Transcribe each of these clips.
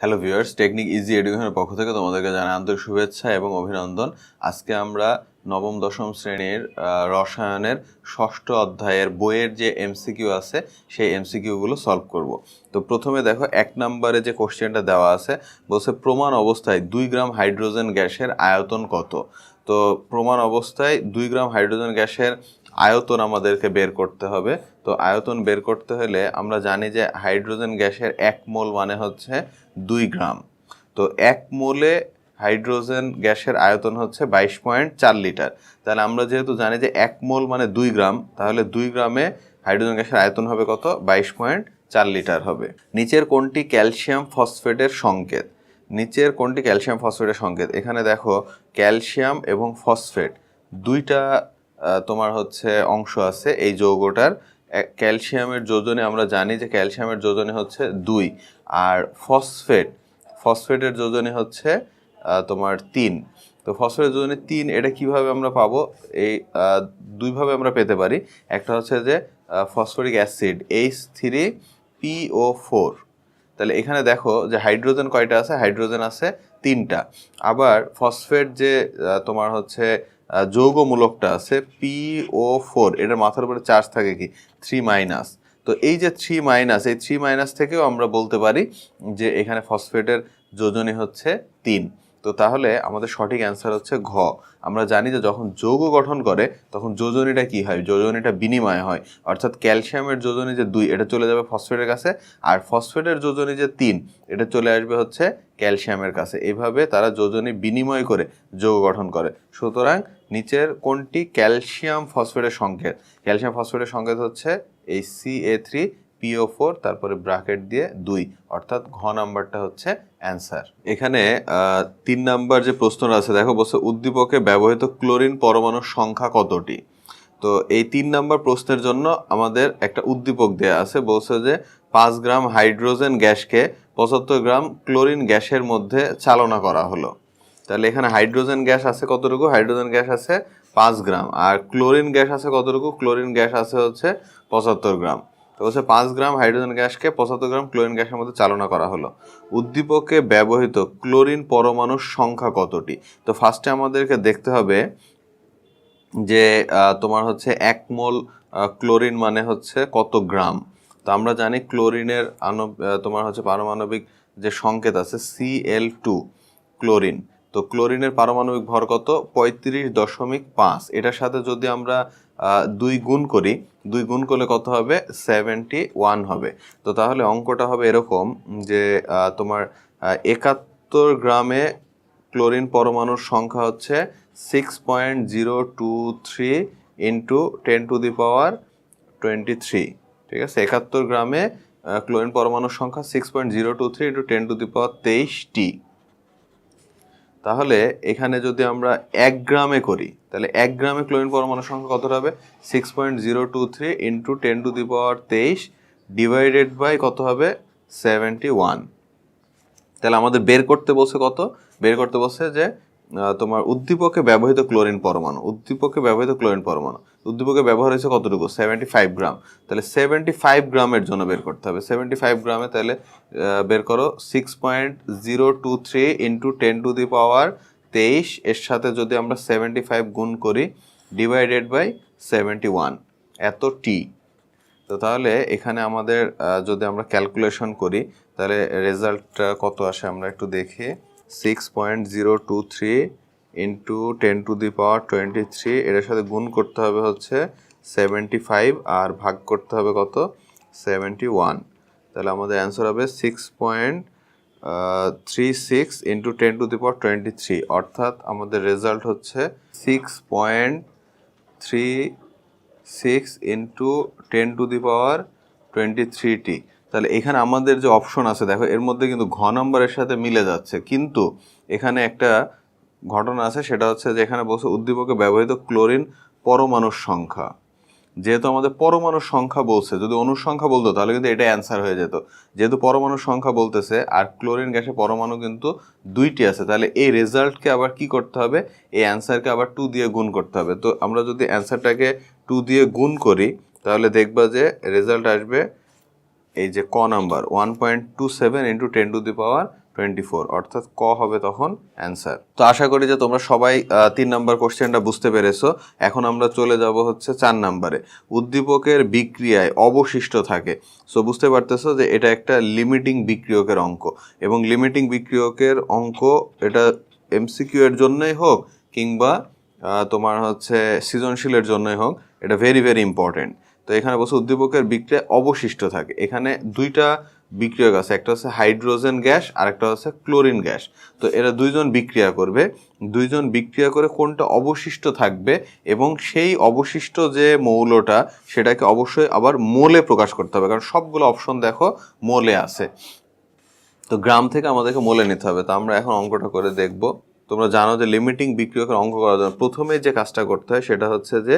Hello viewers technique easy এডুকেশনের পক্ষ থেকে তোমাদেরকে জানাই আন্তরিক শুভেচ্ছা এবং অভিনন্দন। আজকে আমরা নবম, দশম শ্রেণির রসায়নের ষষ্ঠ অধ্যায়ের বইয়ের যে এমসিকিউ আছে, সেই এমসিকিউগুলো সলভ করব। তো প্রথমে দেখো, এক নম্বরে যে কোশ্চেনটা দেওয়া আছে, বলছে প্রমাণ অবস্থায় দুই গ্রাম হাইড্রোজেন গ্যাসের আয়তন কত? তো প্রমাণ অবস্থায় দুই গ্রাম হাইড্রোজেন গ্যাসের আয়তন আমাদেরকে বের করতে হবে। তো আয়তন বের করতে হলে আমরা জানি যে হাইড্রোজেন গ্যাসের এক মোল মানে হচ্ছে দুই গ্রাম। তো এক মোলে হাইড্রোজেন গ্যাসের আয়তন হচ্ছে বাইশ পয়েন্ট চার লিটার। তাহলে আমরা যেহেতু জানি যে এক মোল মানে দুই গ্রাম, তাহলে দুই গ্রামে হাইড্রোজেন গ্যাসের আয়তন হবে কত? বাইশ পয়েন্ট চার লিটার হবে। নিচের কোনটি ক্যালসিয়াম ফসফেটের সংকেত? নিচের কোনটি ক্যালসিয়াম ফসফেটের সংকেত? এখানে দেখো ক্যালসিয়াম এবং ফসফেট। দুইটা তোমার হচ্ছে অংশ আছে এই যৌগটার। ক্যালসিয়ামের যোজনে আমরা জানি যে ক্যালসিয়ামের যোজনে হচ্ছে দুই আর ফসফেট, ফসফেটের যোজনে হচ্ছে তোমার তিন। তো ফসফেটের যোজনে তিন, এটা কীভাবে আমরা পাবো? এই দুইভাবে আমরা পেতে পারি। একটা হচ্ছে যে phosphoric acid H three P O four তাহলে এখানে দেখো যে হাইড্রোজেন কয়টা আছে? হাইড্রোজেন আছে তিনটা। আবার ফসফেট যে তোমার হচ্ছে যৌগমূলকটা আছে পি ও ফোর এটার মাথার উপরে চার্জ থাকে কি? থ্রি মাইনাস তো এই যে থ্রি মাইনাস এই থ্রি মাইনাস থেকেও আমরা বলতে পারি যে এখানে ফসফেটের যোজনী হচ্ছে তিন। তো তাহলে আমাদের সঠিক অ্যান্সার হচ্ছে ঘ। আমরা জানি যে যখন যৌগ গঠন করে, তখন যোজনীটা কি হয়? যোজনীটা বিনিময় হয়। অর্থাৎ ক্যালসিয়ামের যোজনী যে দুই, এটা চলে যাবে ফসফেটের কাছে, আর ফসফেটের যোজনী যে তিন, এটা চলে আসবে হচ্ছে ক্যালসিয়ামের কাছে। এভাবে তারা যোজনী বিনিময় করে যৌগ গঠন করে। সুতরাং নিচের কোনটি? ক্যালসিয়াম ফসফেটের সংকেত। ক্যালসিয়াম ফসফেটের সংকেত হচ্ছে এই C A three P O four তারপরে ব্রাকেট দিয়ে দুই, অর্থাৎ ঘ নাম্বারটা হচ্ছে অ্যান্সার এখানে তিন নাম্বার যে প্রশ্নটা আছে, দেখো, বলছে উদ্দীপকে ব্যবহৃত ক্লোরিন পরমাণুর সংখ্যা কতটি? তো এই তিন নাম্বার প্রশ্নের জন্য আমাদের একটা উদ্দীপক দেয়া আছে, বলছে যে পাঁচ গ্রাম হাইড্রোজেন গ্যাসকে পঁচাত্তর গ্রাম ক্লোরিন গ্যাসের মধ্যে চালনা করা হলো। তাহলে এখানে হাইড্রোজেন গ্যাস আছে কতটুকু? হাইড্রোজেন গ্যাস আছে পাঁচ গ্রাম, আর ক্লোরিন গ্যাস আছে কতটুকু? ক্লোরিন গ্যাস আছে হচ্ছে পঁচাত্তর গ্রাম। তো হচ্ছে পাঁচ গ্রাম হাইড্রোজেন গ্যাসকে পঁচাত্তর গ্রাম ক্লোরিন গ্যাসের মধ্যে চালনা করা হলো। উদ্দীপকে ব্যবহৃত ক্লোরিন পরমাণুর সংখ্যা কতটি? তো ফার্স্টে আমাদেরকে দেখতে হবে যে তোমার হচ্ছে এক মোল ক্লোরিন মানে হচ্ছে কত গ্রাম? তো আমরা জানি ক্লোরিনের আণব তোমার হচ্ছে পারমাণবিক যে সংকেত আছে সি এল টু ক্লোরিন। তো ক্লোরিনের পারমাণবিক ভর কত? পঁয়ত্রিশ দশমিক পাঁচ। এটার সাথে যদি আমরা দুই গুণ করি। দুই গুণ করলে কত হবে? সেভেন্টি ওয়ান হবে। তো তাহলে অঙ্কটা হবে এরকম যে তোমার একাত্তর গ্রামে ক্লোরিন পরমাণুর সংখ্যা হচ্ছে six point zero two three into ten to the power twenty three ঠিক আছে? একাত্তর গ্রামে ক্লোরিন পরমাণুর সংখ্যা six point zero two three into ten to the power তেইশ টি তাহলে এখানে যদি আমরা এক গ্রামে করি, তাহলে এক গ্রামে ক্লোরিন পরমাণু সংখ্যা কত হবে? Six point zero two three into ten to the power তেইশ ডিভাইডেড বাই কত হবে? সেভেন্টি ওয়ান তাহলে আমাদের বের করতে বলছে কত? বের করতে বলছে যে তোমার উদ্দীপকে ব্যবহৃত ক্লোরিন পরমাণু, উদ্দীপকে ব্যবহৃত ক্লোরিন পরমাণু। উদ্দীপকে ব্যবহার হয়েছে কতটুকু? Seventy five gram. তাহলে সেভেন্টি ফাইভ গ্রামের জন্য বের করতে হবে। সেভেন্টি ফাইভ গ্রামে তাহলে বের করো six point zero two three into ten to the power তেইশ। এর সাথে যদি আমরা সেভেন্টি ফাইভ গুণ করি ডিভাইডেড বাই সেভেন্টি ওয়ান এত টি তো তাহলে এখানে আমাদের যদি আমরা ক্যালকুলেশন করি, তাহলে রেজাল্টটা কত আসে আমরা একটু দেখি। Six point zero two three into ten to the power twenty three এটার সাথে গুণ করতে হবে হচ্ছে সেভেন্টি ফাইভ আর ভাগ করতে হবে কত? সেভেন্টি ওয়ান তাহলে আমাদের অ্যান্সার হবে six point three six into ten to the power twenty three অর্থাৎ আমাদের রেজাল্ট হচ্ছে six point three six into ten to the power twenty three টি। তাহলে এখানে আমাদের যে অপশন আছে, দেখো, এর মধ্যে কিন্তু ঘ নম্বরের সাথে মিলে যাচ্ছে। কিন্তু এখানে একটা ঘটনা আছে, সেটা হচ্ছে যে এখানে বলছে উদ্দীপকে ব্যবহৃত ক্লোরিন পরমাণুর সংখ্যা। যেহেতু আমাদের পরমাণুর সংখ্যা বলছে, যদি অণুর সংখ্যা বলতো, তাহলে কিন্তু এটা অ্যান্সার হয়ে যেত। যেহেতু পরমাণুর সংখ্যা বলতেছে, আর ক্লোরিন গ্যাসে পরমাণু কিন্তু দুইটি আছে, তাহলে এই রেজাল্টকে আবার কি করতে হবে? এই অ্যান্সারকে আবার টু দিয়ে গুণ করতে হবে। তো আমরা যদি অ্যান্সারটাকে টু দিয়ে গুণ করি, তাহলে দেখবা যে রেজাল্ট আসবে এই যে ক number one point two seven into ten to the power twenty four অর্থাৎ ক হবে তখন অ্যান্সার তো আশা করি যে তোমরা সবাই তিন নাম্বার কোশ্চেনটা বুঝতে পেরেছ। এখন আমরা চলে যাব হচ্ছে চার নাম্বারে। উদ্দীপকের বিক্রিয়ায় অবশিষ্ট থাকে। সো বুঝতে পারতেছো যে এটা একটা লিমিটিং বিক্রিয়কের অঙ্ক। এবং লিমিটিং বিক্রিয়কের অঙ্ক এটা এমসিকিউ এর জন্যই হোক কিংবা তোমার হচ্ছে সৃজনশীলের জন্যই হোক, এটা ভেরি ভেরি ইম্পর্টেন্ট তো এখানে বলছে উদ্দীপকের বিক্রিয়া অবশিষ্ট থাকে। এখানে দুইটা বিক্রিয়ক আছে, একটা হচ্ছে হাইড্রোজেন গ্যাস আর একটা হচ্ছে ক্লোরিন গ্যাস। তো এরা দুইজন বিক্রিয়া করবে। দুইজন বিক্রিয়া করে কোনটা অবশিষ্ট থাকবে এবং সেই অবশিষ্ট যে মৌলটা সেটাকে অবশ্যই আবার মোলে প্রকাশ করতে হবে। কারণ সবগুলো অপশন দেখো মোলে আছে। তো গ্রাম থেকে আমাদেরকে মোলে নিতে হবে। তো আমরা এখন অঙ্কটা করে দেখব। তোমরা জানো যে লিমিটিং বিক্রিয়কের অঙ্ক করার জন্য প্রথমে যে কাজটা করতে হয় সেটা হচ্ছে যে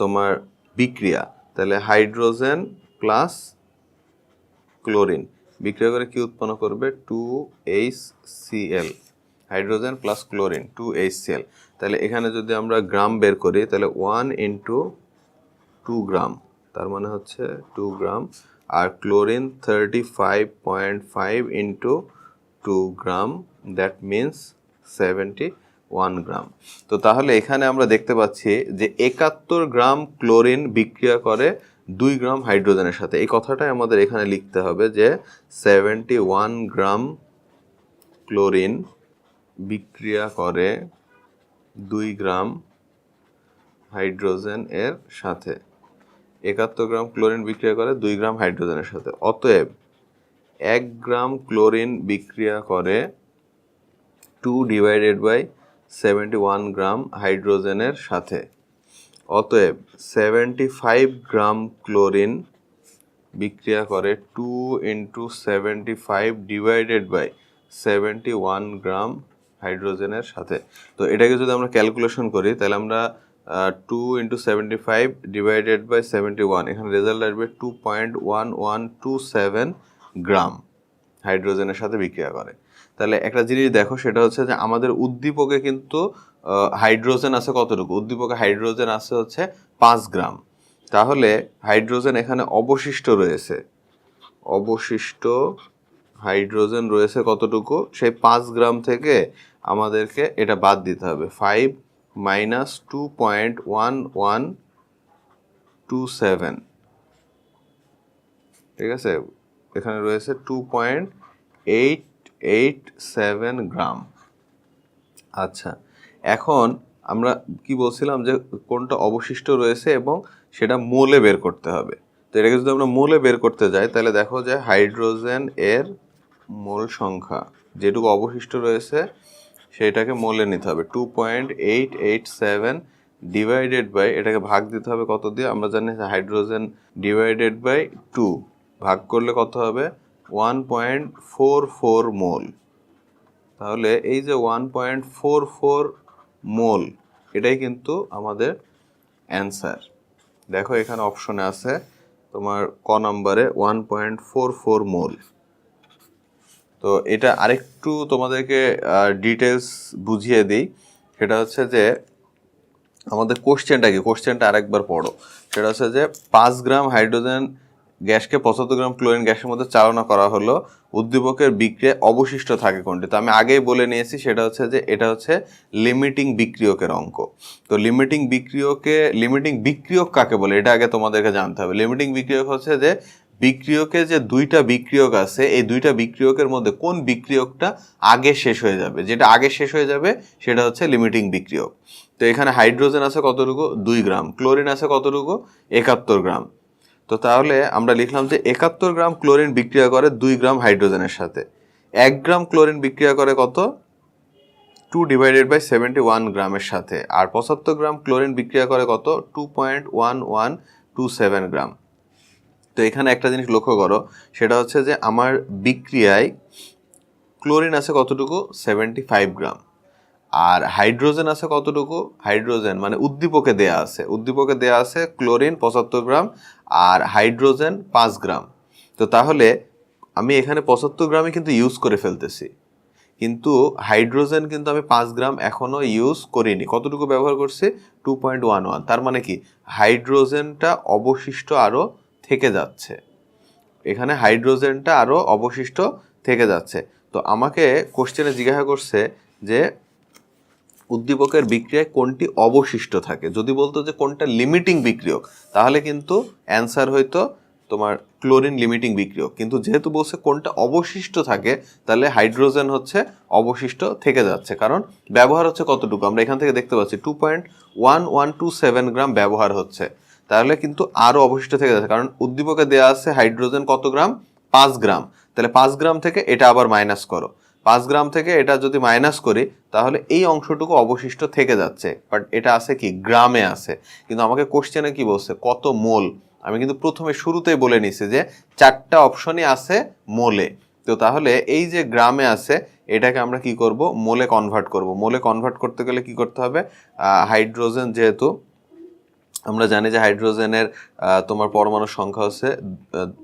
তোমার বিক্রিয়া। তাহলে হাইড্রোজেন প্লাস ক্লোরিন। বিক্রিয়া করে কি উৎপন্ন করবে? Two H Cl hydrogen plus chlorine, two H Cl তাহলে এখানে যদি আমরা গ্রাম বের করি, তাহলে ওয়ান ইন্টু টু গ্রাম, তার মানে হচ্ছে two gram, R chlorine thirty five point five into two gram, that means seventy one gram. তো তাহলে এখানে আমরা দেখতে পাচ্ছি যে একাত্তর গ্রাম ক্লোরিন বিক্রিয়া করে দুই গ্রাম হাইড্রোজেনের সাথে। এই কথাটাই আমাদের এখানে লিখতে হবে যে সেভেন্টি ওয়ান গ্রাম ক্লোরিন বিক্রিয়া করে দুই গ্রাম হাইড্রোজেন এর সাথে। একাত্তর গ্রাম ক্লোরিন বিক্রিয়া করে দুই গ্রাম হাইড্রোজেনের সাথে। অতএব এক গ্রাম ক্লোরিন বিক্রিয়া করে two divided by seventy one gram হাইড্রোজেনের সাথে। অতএব সেভেন্টি ফাইভ গ্রাম ক্লোরিন বিক্রিয়া করে two into seventy five divided by seventy one gram হাইড্রোজেনের সাথে। তো এটাকে যদি আমরা ক্যালকুলেশন করি, তাহলে আমরা two into seventy five divided by seventy one এখানে রেজাল্ট আসবে two point one one two seven gram হাইড্রোজেনের সাথে বিক্রিয়া করে। তাহলে একটা জিনিস দেখো, সেটা হচ্ছে যে আমাদের উদ্দীপকে কিন্তু হাইড্রোজেন আছে কতটুকু? উদ্দীপকে হাইড্রোজেন আছে হচ্ছে পাঁচ গ্রাম। তাহলে হাইড্রোজেন এখানে অবশিষ্ট রয়েছে। অবশিষ্ট হাইড্রোজেন রয়েছে কতটুকু? সেই পাঁচ গ্রাম থেকে আমাদেরকে এটা বাদ দিতে হবে। Five minus two point one one two seven. ঠিক আছে? এখানে রয়েছে two point eight eight seven gram আচ্ছা এখন আমরা কি বলছিলাম যে কোনটা অবশিষ্ট রয়েছে এবং সেটা মোলে বের করতে হবে। তো এটাকে যদি আমরা মোলে বের করতে যাই, তাহলে দেখো যে হাইড্রোজেন এর মোল সংখ্যা যেটুকু অবশিষ্ট রয়েছে, সেটাকে মোলে নিতে হবে। Two point eight eight seven divided by এটাকে ভাগ দিতে হবে কত দিয়ে? আমরা জানি হাইড্রোজেন ডিভাইডেড বাই টু ভাগ করলে কত হবে? One point four four mole তাহলে এই যে one point four four mole এটাই কিন্তু আমাদের অ্যান্সার দেখো এখানে অপশনে আছে তোমার ক নম্বরে one point four four mole তো এটা আরেকটু তোমাদেরকে ডিটেলস বুঝিয়ে দিই। সেটা হচ্ছে যে, আমাদের কোশ্চেনটা কি? কোশ্চেনটা আরেকবার পড়ো। সেটা হচ্ছে যে, পাঁচ গ্রাম হাইড্রোজেন গ্যাসকে পঁচাত্তর গ্রাম ক্লোরিন গ্যাসের মধ্যে চালনা করা হলো। উদ্দীপকের বিক্রিয়া অবশিষ্ট থাকে কোনটি? তো আমি আগেই বলে নিয়েছি, সেটা হচ্ছে যে এটা হচ্ছে লিমিটিং বিক্রিয়কের অঙ্ক। তো লিমিটিং বিক্রিয়কে লিমিটিং বিক্রিয়ক কাকে বলে? এটা আগে তোমাদেরকে জানতে হবে। লিমিটিং বিক্রিয়ক হচ্ছে যে বিক্রিয়কে যে দুইটা বিক্রিয়ক আছে, এই দুইটা বিক্রিয়কের মধ্যে কোন বিক্রিয়কটা আগে শেষ হয়ে যাবে? যেটা আগে শেষ হয়ে যাবে, সেটা হচ্ছে লিমিটিং বিক্রিয়ক। তো এখানে হাইড্রোজেন আছে কতটুকু? দুই গ্রাম। ক্লোরিন আছে কতটুকু? একাত্তর গ্রাম। তো তাহলে আমরা লিখলাম যে একাত্তর গ্রাম ক্লোরিন বিক্রিয়া করে দুই গ্রাম হাইড্রোজেনের সাথে। এক গ্রাম ক্লোরিন বিক্রিয়া করে কত? Two divided by seventy one গ্রামের সাথে। আর পঁচাত্তর গ্রাম ক্লোরিন বিক্রিয়া করে কত? Two point one one two seven gram. তো এখানে একটা জিনিস লক্ষ্য করো, সেটা হচ্ছে যে আমার বিক্রিয়ায় ক্লোরিন আছে কতটুকু? Seventy five gram. আর হাইড্রোজেন আছে কতটুকু? হাইড্রোজেন মানে উদ্দীপকে দেয়া আছে। উদ্দীপকে দেয়া আছে ক্লোরিন পঁচাত্তর গ্রাম আর হাইড্রোজেন পাঁচ গ্রাম। তো তাহলে আমি এখানে পঁচাত্তর গ্রামই কিন্তু ইউজ করে ফেলতেছি। কিন্তু হাইড্রোজেন কিন্তু আমি পাঁচ গ্রাম এখনও ইউজ করিনি। কতটুকু ব্যবহার করছি? টু পয়েন্ট ওয়ান ওয়ান তার মানে কি? হাইড্রোজেনটা অবশিষ্ট আরও থেকে যাচ্ছে। এখানে হাইড্রোজেনটা আরও অবশিষ্ট থেকে যাচ্ছে। তো আমাকে কোশ্চেনে জিজ্ঞাসা করছে যে উদ্দীপকের বিক্রিয়ায় কোনটি অবশিষ্ট থাকে? যদি বলতো যে কোনটা লিমিটিং বিক্রিয়ক, তাহলে কিন্তু অ্যান্সার হয়তো তোমার ক্লোরিন লিমিটিং বিক্রিয়ক। কিন্তু যেহেতু বলছে কোনটা অবশিষ্ট থাকে, তাহলে হাইড্রোজেন হচ্ছে অবশিষ্ট থেকে যাচ্ছে। কারণ ব্যবহার হচ্ছে কতটুকু? আমরা এখান থেকে দেখতে পাচ্ছি two point one one two seven gram ব্যবহার হচ্ছে। তাহলে কিন্তু আরও অবশিষ্ট থেকে যাচ্ছে। কারণ উদ্দীপকে দেওয়া আছে হাইড্রোজেন কত গ্রাম? পাঁচ গ্রাম। তাহলে পাঁচ গ্রাম থেকে এটা আবার মাইনাস করো। পাঁচ গ্রাম থেকে এটা যদি মাইনাস করি, তাহলে এই অংশটুকু অবশিষ্ট থেকে যাচ্ছে। বাট এটা আছে কি? গ্রামে আছে। কিন্তু আমাকে কোশ্চেনে কি বলছে? কত মোল? আমি কিন্তু প্রথমে শুরুতেই বলে নিছি যে, চারটা অপশনই আছে মোলে। তো তাহলে এই যে গ্রামে আছে, এটাকে আমরা কি করব? মোলে কনভার্ট করব। মোলে কনভার্ট করতে গেলে কি করতে হবে? হাইড্রোজেন যেহেতু আমরা জানি যে হাইড্রোজেনের তোমার পরমাণু সংখ্যা হচ্ছে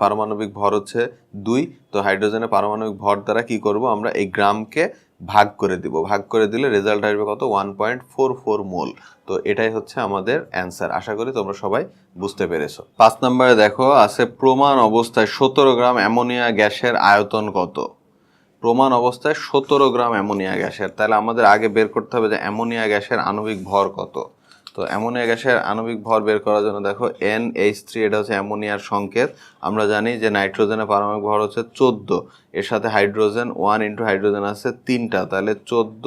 পারমাণবিক ভর হচ্ছে দুই। তো হাইড্রোজেনের পারমাণবিক ভর দ্বারা কি করব? আমরা এই গ্রামকে ভাগ করে দিব। ভাগ করে দিলে রেজাল্ট আসবে কত? One point four four mole. তো এটাই হচ্ছে আমাদের অ্যান্সার আশা করি তোমরা সবাই বুঝতে পেরেছ। পাঁচ নম্বরে দেখো, আছে প্রমাণ অবস্থায় সতেরো গ্রাম অ্যামোনিয়া গ্যাসের আয়তন কত? প্রমাণ অবস্থায় সতেরো গ্রাম অ্যামোনিয়া গ্যাসের। তাহলে আমাদের আগে বের করতে হবে যে অ্যামোনিয়া গ্যাসের আণবিক ভর কত। তো অ্যামোনিয়া গ্যাসের আণবিক ভর বের করার জন্য দেখো এন এইচ থ্রি এটা হচ্ছে অ্যামোনিয়ার সংকেত। আমরা জানি যে নাইট্রোজেনের পারমাণবিক ভর হচ্ছে চোদ্দ, এর সাথে হাইড্রোজেন ওয়ান ইন্টু হাইড্রোজেন আছে তিনটা, তাহলে চোদ্দ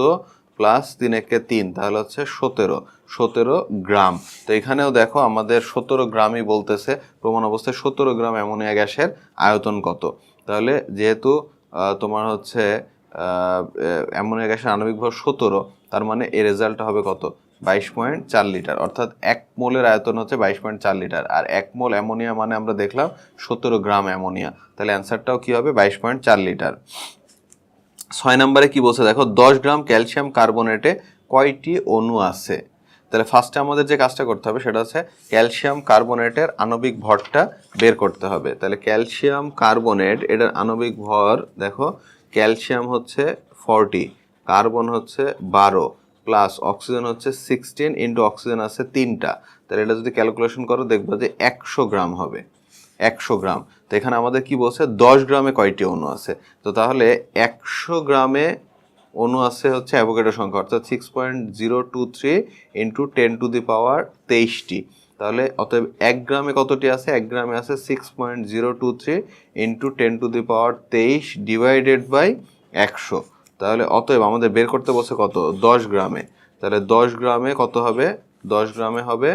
প্লাস তিন একে তিন, তাহলে হচ্ছে সতেরো সতেরো গ্রাম। তো এখানেও দেখো আমাদের সতেরো গ্রামই বলতেছে, প্রমাণ অবস্থায় সতেরো গ্রাম অ্যামোনিয়া গ্যাসের আয়তন কত। তাহলে যেহেতু তোমার হচ্ছে অ্যামোনিয়া গ্যাসের আণবিক ভর সতেরো, তার মানে এ রেজাল্টটা হবে কত? বাইশ পয়েন্ট চার লিটার। অর্থাৎ এক মোলের আয়তন হচ্ছে বাইশ পয়েন্ট চার লিটার। আর এক মোল অ্যামোনিয়া মানে আমরা দেখলাম সতেরো গ্রাম অ্যামোনিয়া। তাহলে অ্যান্সারটাও কী হবে? বাইশ পয়েন্ট চার লিটার। ছয় নম্বরে কি বলছে? দেখো, দশ গ্রাম ক্যালসিয়াম কার্বোনেটে কয়টি অণু আছে? তাহলে ফার্স্টে আমাদের যে কাজটা করতে হবে সেটা হচ্ছে ক্যালসিয়াম কার্বোনেটের আণবিক ভরটা বের করতে হবে। তাহলে ক্যালসিয়াম কার্বোনেট, এটার আণবিক ভর, দেখো, ক্যালসিয়াম হচ্ছে ফর্টি, কার্বন হচ্ছে বারো। প্লাস অক্সিজেন হচ্ছে সিক্সটিন ইন্টু অক্সিজেন আছে তিনটা। তাহলে এটা যদি ক্যালকুলেশন করো, দেখবা যে একশো গ্রাম হবে। একশো গ্রাম। তো এখানে আমাদের কি বলছে? দশ গ্রামে কয়টি অণু আছে? তো তাহলে একশো গ্রামে অণু আছে হচ্ছে অ্যাভোকেডো সংখ্যা, অর্থাৎ six point zero two three into ten to the power তেইশটি। তাহলে অতএব এক গ্রামে কতটি আছে? এক গ্রামে আছে six point zero two three into ten to the power তেইশ ডিভাইডেড বাই একশো। তাহলে অতএব আমাদের বের করতে বসে কত? দশ গ্রামে। তাহলে দশ গ্রামে কত হবে? দশ গ্রামে হবে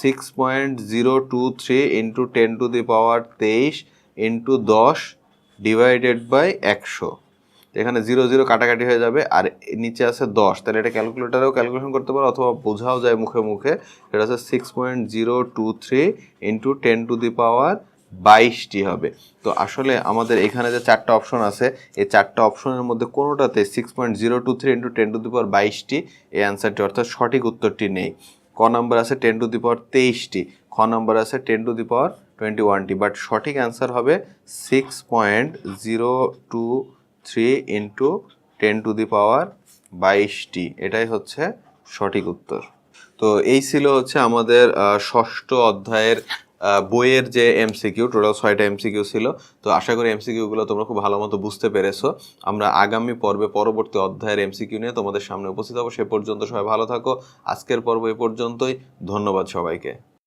six point zero two three into ten to the power তেইশ ইন্টু দশ ডিভাইডেড বাই একশো। এখানে জিরো জিরো কাটাকাটি হয়ে যাবে, আর নিচে আছে দশ। তাহলে এটা ক্যালকুলেটারেও ক্যালকুলেশন করতে পারো, অথবা বোঝাও যায় মুখে মুখে। এটা হচ্ছে six point zero two three into ten to the power বাইশটি হবে। তো আসলে আমাদের এখানে যে চারটা অপশন আছে, এই চারটা অপশনের মধ্যে কোনোটাতে six point zero two three into ten to the power বাইশটি, এই অ্যান্সারটি অর্থাৎ সঠিক উত্তরটি নেই। ক নাম্বার আছে টেন টু দি পাওয়ার তেইশটি, খ নম্বর আছে ten to the power twenty ওয়ানটি but সঠিক অ্যান্সার হবে six point zero two three into ten to the power বাইশটি, এটাই হচ্ছে সঠিক উত্তর। তো এই ছিল হচ্ছে আমাদের ষষ্ঠ অধ্যায়ের বইয়ের যে এমসিকিউ, টোটাল ছয়টা এমসিকিউ ছিল। তো আশা করি এমসিকিউগুলো তোমরা খুব ভালো মতো বুঝতে পেরেছ। আমরা আগামী পর্বে পরবর্তী অধ্যায়ের এমসিকিউ নিয়ে তোমাদের সামনে উপস্থিত হব। সে পর্যন্ত সবাই ভালো থাকো। আজকের পর্ব এ পর্যন্তই। ধন্যবাদ সবাইকে।